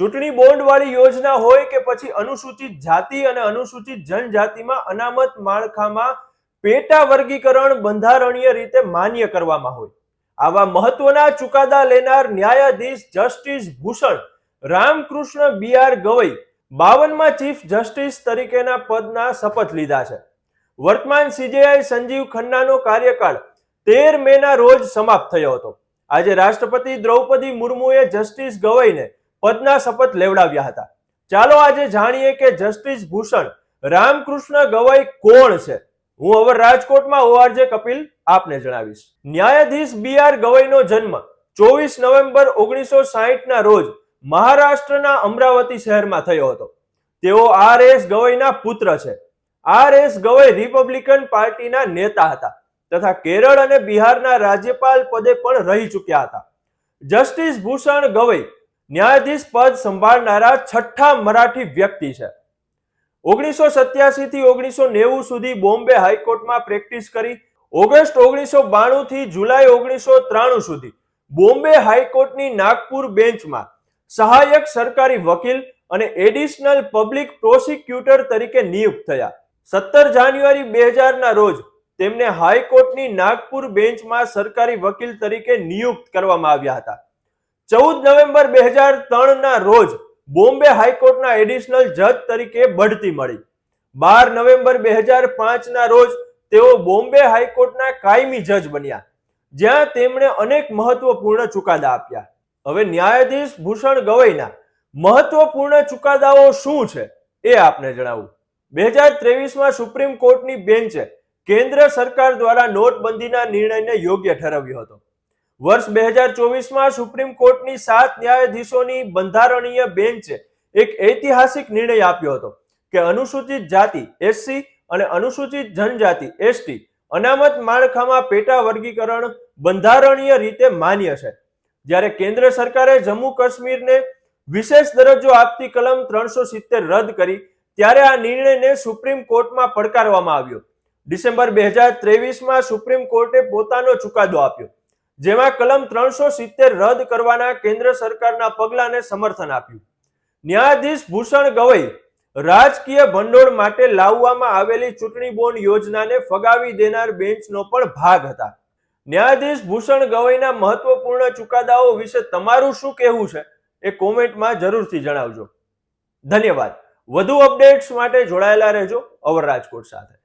ચૂંટણી બોન્ડ વાળી યોજના હોય કે પછી અનુસૂચિત જાતિ અને અનુસૂચિત જનજાતિમાં અનામત માળખામાં પેટા વર્ગીકરણ બંધારણીય રીતે માન્ય કરવામાં હોય. આવા મહત્વના ચુકાદા લેનાર ન્યાયાધીશ justice Bhushan Ramkrishna B R Gavai બાવનમાં chief justice તરીકેના પદના શપથ લીધા છે. વર્તમાન સીજેઆઈ સંજીવ ખન્નાનો કાર્યકાળ તેર મેના રોજ સમાપ્ત થયો હતો. આજે રાષ્ટ્રપતિ દ્રૌપદી મુર્મુએ જસ્ટિસ ગવઈને પદના શપથ લેવડાવ્યા હતા. ચાલો આજે જાણીએ કે જસ્ટિસ ભૂષણ રામકૃષ્ણ ગવાઈ કોણ છે? હું હવે રાજકોટમાં ઓઆરજે કપિલ આપને જણાવીશ. ન્યાયાધીશ બી આર ગવઈનો જન્મ ચોવીસ નવેમ્બર ઓગણીસો ના રોજ મહારાષ્ટ્રના અમરાવતી શહેરમાં થયો હતો. તેઓ આર એસ ગવાઈના પુત્ર છે. આર એસ ગવાઈ રિપબ્લિકન પાર્ટીના નેતા હતા તથા કેરળ અને બિહારના રાજ્યપાલ પદે પણ રહી ચૂક્યા હતા. જસ્ટિસ ભૂષણ ગવઈ ન્યાયાધીશ પદ સંભાળનારા છઠ્ઠા મરાઠી વ્યક્તિ છે. ઓગણીસો સત્યાસી થી ઓગણીસો નેવું સુધી બોમ્બે હાઈકોર્ટમાં પ્રેક્ટિસ કરી ઓગસ્ટ ઓગણીસો બાણું થી જુલાઈ ઓગણીસો ત્રાણું સુધી બોમ્બે હાઈકોર્ટની નાગપુર બેન્ચમાં સહાયક સરકારી વકીલ અને એડિશનલ પબ્લિક પ્રોસિક્યુટર તરીકે નિયુક્ત થયા. સત્તર જાન્યુઆરી બે હજારના રોજ તેમને હાઈકોર્ટની નાગપુર બેન્ચમાં સરકારી વકીલ તરીકે નિયુક્ત કરવામાં આવ્યા હતા. ચૌદ નવેમ્બર બે હજાર ત્રણના રોજ બોમ્બે હાઈકોર્ટના એડિશનલ જજ તરીકે બઢતી મળી. બાર નવેમ્બર બે હજાર પાંચના રોજ તેઓ બોમ્બે હાઈકોર્ટના કાયમી જજ બન્યા, જ્યાં તેમણે અનેક મહત્વપૂર્ણ ચુકાદા આપ્યા. હવે ન્યાયાધીશ ભૂષણ ગવઈના મહત્વપૂર્ણ ચુકાદાઓ શું છે એ આપને જણાવું. બે હજાર ત્રેવીસમાં સુપ્રીમ કોર્ટની બેન્ચે કેન્દ્ર સરકાર દ્વારા નોટબંધીના નિર્ણયને યોગ્ય ઠરાવ્યો હતો. વર્ષ બે હજાર ચોવીસમાં સુપ્રીમ કોર્ટની સાત ન્યાયાધીશોની બંધારણીય બેન્ચે એક ઐતિહાસિક નિર્ણય આપ્યો હતો કે અનુસૂચિત જાતિ એસસી અને અનુસૂચિત જનજાતિ એસટી અનામત માળખામાં પેટા વર્ગીકરણ બંધારણીય રીતે માન્ય છે. જ્યારે કેન્દ્ર સરકારે જમ્મુ કાશ્મીરને વિશેષ દરજ્જો આપતી કલમ ત્રણસો સિત્તેર રદ કરી, ત્યારે આ નિર્ણયને સુપ્રીમ કોર્ટમાં પડકારવામાં આવ્યો. ડિસેમ્બર બે હજાર ત્રેવીસમાં સુપ્રીમ કોર્ટે પોતાનો ચુકાદો આપ્યો. જેમાં કલમ ત્રણસો સિત્તેર રદ કરવાના કેન્દ્ર સરકારના પગલાને સમર્થન આપ્યું. ન્યાયાધીશ ભૂષણ ગવઈ રાજકીય ભંડોળ માટે લાવવામાં આવેલી ચૂંટણી બોન્ડ યોજનાને ફગાવી દેનાર બેન્ચનો પણ ભાગ હતા. ન્યાયાધીશ ભૂષણ ગવઈના મહત્વપૂર્ણ ચુકાદાઓ વિશે તમારું શું કહેવું છે એ કોમેન્ટમાં જરૂરથી જણાવજો. ધન્યવાદ. વધુ અપડેટ્સ માટે જોડાયેલા રહેજો અવર રાજકોટ સાથે.